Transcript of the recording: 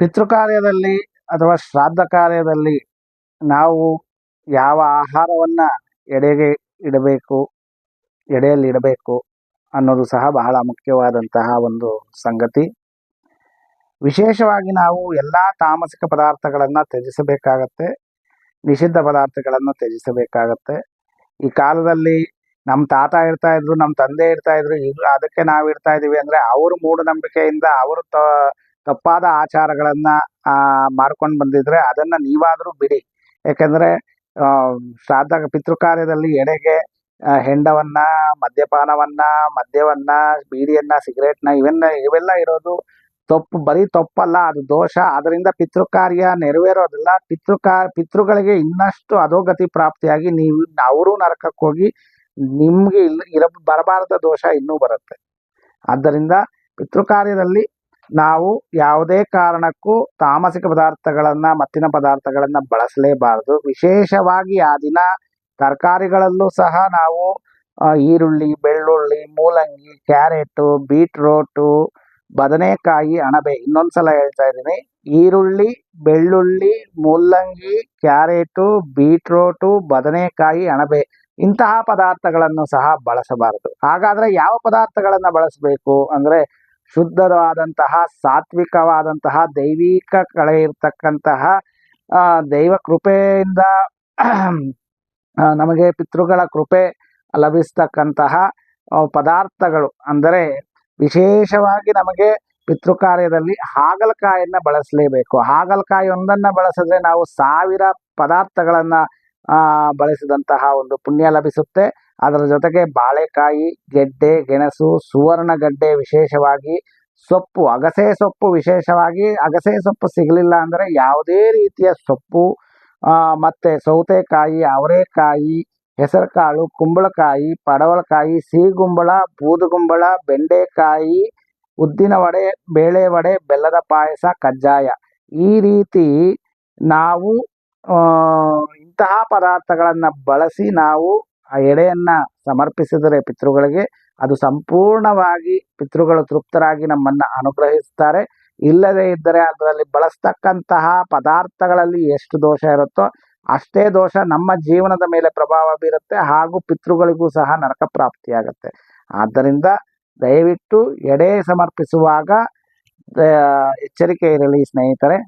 ಪಿತೃಕಾರ್ಯದಲ್ಲಿ ಅಥವಾ ಶ್ರಾದ್ದ ಕಾರ್ಯದಲ್ಲಿ ನಾವು ಯಾವ ಆಹಾರವನ್ನು ಎಡೆಗೆ ಇಡಬೇಕು, ಎಡೆಯಲ್ಲಿ ಇಡಬೇಕು ಅನ್ನೋದು ಸಹ ಬಹಳ ಮುಖ್ಯವಾದಂತಹ ಒಂದು ಸಂಗತಿ. ವಿಶೇಷವಾಗಿ ನಾವು ಎಲ್ಲ ತಾಮಸಿಕ ಪದಾರ್ಥಗಳನ್ನು ತ್ಯಜಿಸಬೇಕಾಗತ್ತೆ, ನಿಷಿದ್ಧ ಪದಾರ್ಥಗಳನ್ನು ತ್ಯಜಿಸಬೇಕಾಗತ್ತೆ. ಈ ಕಾಲದಲ್ಲಿ ನಮ್ಮ ತಾತ ಇರ್ತಾ ಇದ್ರು ನಮ್ಮ ತಂದೆ ಇರ್ತಾ ಇದ್ರು, ಈಗ ಅದಕ್ಕೆ ನಾವು ಇರ್ತಾ ಇದೀವಿ ಅಂದ್ರೆ ಅವ್ರ ಮೂಢನಂಬಿಕೆಯಿಂದ ಅವರು ತ ತಪ್ಪಾದ ಆಚಾರಗಳನ್ನ, ಆ, ಮಾಡ್ಕೊಂಡು ಬಂದಿದ್ರೆ ಅದನ್ನ ನೀವಾದ್ರೂ ಬಿಡಿ. ಯಾಕಂದ್ರೆ ಶ್ರಾದ್ದ ಪಿತೃಕಾರ್ಯದಲ್ಲಿ ಎಡೆಗೆ ಹೆಂಡವನ್ನ, ಮದ್ಯಪಾನವನ್ನ, ಮದ್ಯವನ್ನ ಬೀಡಿಯನ್ನ ಸಿಗರೇಟ್ನ ಇವೆಲ್ಲ ಇವೆಲ್ಲ ಇರೋದು ತಪ್ಪು, ಬರೀ ತಪ್ಪಲ್ಲ, ಅದು ದೋಷ. ಅದರಿಂದ ಪಿತೃಕಾರ್ಯ ನೆರವೇರೋದಿಲ್ಲ. ಪಿತೃಕಾ, ಪಿತೃಗಳಿಗೆ ಇನ್ನಷ್ಟು ಅಧೋಗತಿ ಪ್ರಾಪ್ತಿಯಾಗಿ ನೀವು ಅವರು ನರಕಕ್ಕೆ ಹೋಗಿ ನಿಮ್ಗೆ ಇಲ್ಲಿ ಇರ, ಬರಬಾರದ ದೋಷ ಇನ್ನೂ ಬರುತ್ತೆ. ಆದ್ದರಿಂದ ಪಿತೃಕಾರ್ಯದಲ್ಲಿ ನಾವು ಯಾವುದೇ ಕಾರಣಕ್ಕೂ ತಾಮಸಿಕ ಪದಾರ್ಥಗಳನ್ನ, ಮತ್ತಿನ ಪದಾರ್ಥಗಳನ್ನ ಬಳಸಲೇಬಾರದು. ವಿಶೇಷವಾಗಿ ಆ ದಿನ ತರಕಾರಿಗಳಲ್ಲೂ ಸಹ ನಾವು ಈರುಳ್ಳಿ, ಬೆಳ್ಳುಳ್ಳಿ, ಮೂಲಂಗಿ, ಕ್ಯಾರೆಟು, ಬೀಟ್ರೋಟು, ಬದನೆಕಾಯಿ, ಅಣಬೆ ಇನ್ನೊಂದ್ಸಲ ಹೇಳ್ತಾ ಇದ್ದೀನಿ. ಈರುಳ್ಳಿ, ಬೆಳ್ಳುಳ್ಳಿ, ಮೂಲಂಗಿ, ಕ್ಯಾರೆಟು, ಬೀಟ್ರೋಟು, ಬದನೆಕಾಯಿ, ಅಣಬೆ ಇಂತಹ ಪದಾರ್ಥಗಳನ್ನು ಸಹ ಬಳಸಬಾರದು. ಹಾಗಾದ್ರೆ ಯಾವ ಪದಾರ್ಥಗಳನ್ನ ಬಳಸಬೇಕು? ಅಂದ್ರೆ ಶುದ್ಧವಾದಂತಹ, ಸಾತ್ವಿಕವಾದಂತಹ, ದೈವಿಕ ಕಳೆ ಇರ್ತಕ್ಕಂತಹ ದೈವ ಕೃಪೆಯಿಂದ ನಮಗೆ ಪಿತೃಗಳ ಕೃಪೆ ಲಭಿಸ್ತಕ್ಕಂತಹ ಪದಾರ್ಥಗಳು. ಅಂದರೆ ವಿಶೇಷವಾಗಿ ನಮಗೆ ಪಿತೃಕಾರ್ಯದಲ್ಲಿ ಹಾಗಲಕಾಯನ್ನ ಬಳಸಲೇಬೇಕು. ಹಾಗಲಕಾಯಿ ಒಂದನ್ನ ಬಳಸಿದ್ರೆ ನಾವು ಸಾವಿರ ಪದಾರ್ಥಗಳನ್ನ ಬಳಸಿದಂತಹ ಒಂದು ಪುಣ್ಯ ಲಭಿಸುತ್ತೆ. ಅದರ ಜೊತೆಗೆ ಬಾಳೆಕಾಯಿ, ಗೆಡ್ಡೆ, ಗೆಣಸು, ಸುವರ್ಣಗಡ್ಡೆ ವಿಶೇಷವಾಗಿ ಸೊಪ್ಪು, ಅಗಸೆ ಸೊಪ್ಪು ವಿಶೇಷವಾಗಿ ಅಗಸೆ ಸೊಪ್ಪು ಸಿಗಲಿಲ್ಲ ಅಂದರೆ ಯಾವುದೇ ರೀತಿಯ ಸೊಪ್ಪು ಮತ್ತು ಮತ್ತೆ ಸೌತೆಕಾಯಿ, ಅವರೆಕಾಯಿ, ಹೆಸರುಕಾಳು, ಕುಂಬಳಕಾಯಿ, ಪಡವಲಕಾಯಿ, ಸಿಹಿಗುಂಬಳ, ಬೂದುಗುಂಬಳ, ಬೆಂಡೆಕಾಯಿ, ಉದ್ದಿನ ವಡೆ, ಬೇಳೆ ವಡೆ, ಬೆಲ್ಲದ ಪಾಯಸ, ಕಜ್ಜಾಯ. ಈ ರೀತಿ ನಾವು ಇಂತಹ ಪದಾರ್ಥಗಳನ್ನು ಬಳಸಿ ನಾವು ಆ ಎಡೆಯನ್ನು ಸಮರ್ಪಿಸಿದರೆ ಪಿತೃಗಳಿಗೆ, ಅದು ಸಂಪೂರ್ಣವಾಗಿ ಪಿತೃಗಳು ತೃಪ್ತರಾಗಿ ನಮ್ಮನ್ನ ಅನುಗ್ರಹಿಸ್ತಾರೆ. ಇಲ್ಲದೇ ಇದ್ದರೆ ಅದರಲ್ಲಿ ಬಳಸ್ತಕ್ಕಂತಹ ಪದಾರ್ಥಗಳಲ್ಲಿ ಎಷ್ಟು ದೋಷ ಇರುತ್ತೋ ಅಷ್ಟೇ ದೋಷ ನಮ್ಮ ಜೀವನದ ಮೇಲೆ ಪ್ರಭಾವ ಬೀರುತ್ತೆ, ಹಾಗೂ ಪಿತೃಗಳಿಗೂ ಸಹ ನರಕ ಪ್ರಾಪ್ತಿಯಾಗುತ್ತೆ. ಆದ್ದರಿಂದ ದಯವಿಟ್ಟು ಎಡೆ ಸಮರ್ಪಿಸುವಾಗ ಎಚ್ಚರಿಕೆ ಇರಲಿ ಸ್ನೇಹಿತರೆ.